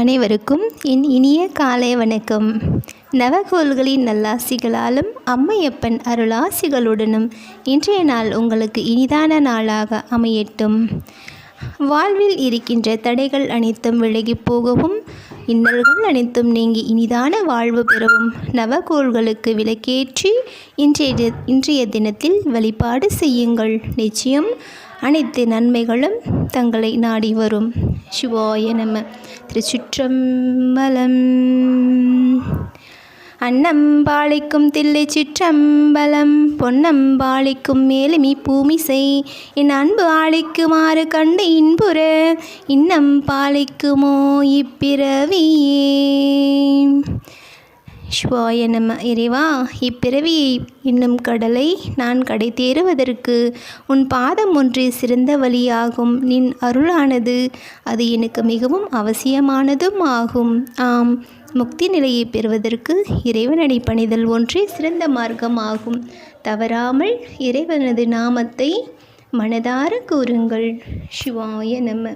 அனைவருக்கும் என் இனிய காலை வணக்கம். நவகோள்களின் நல்லாசிகளாலும் அம்மையப்பன் அருளாசிகளுடனும் இன்றைய நாள் உங்களுக்கு இனிதான நாளாக அமையட்டும். வாழ்வில் இருக்கின்ற தடைகள் அனைத்தும் விலகி போகவும் இன்னல்கள் அனைத்தும் நீங்கி இனிதான வாழ்வு பெறவும் நவகோள்களுக்கு விளக்கேற்றி இன்றைய இன்றைய தினத்தில் வழிபாடு செய்யுங்கள். நிச்சயம் அனைத்து நன்மைகளும் தங்களை நாடி வரும். சிவாய நம. திருச்சிற்றம்பலம். அன்னம்பாளைக்கும் தில்லை சிற்றம்பலம். பொன்னம்பாளைக்கும் மேலுமி பூமிசை. என் அன்பு ஆளிக்குமாறு கண்டு இன்புற. இன்னம் பாளைக்குமோ இப்பிறவியே. சிவாய நம இறைவா இப்பிறவியை இன்னும் கடலை நான் கடை தேறுவதற்கு உன் பாதம் ஒன்றே சிறந்த வழியாகும். நின் அருளானது அது எனக்கு மிகவும் அவசியமானதும் ஆகும். ஆம் முக்தி நிலையை பெறுவதற்கு இறைவனடி பணிதல் ஒன்றே சிறந்த மார்க்கமாகும் தவறாமல் இறைவனது நாமத்தை மனதார கூறுங்கள். சிவாய நம.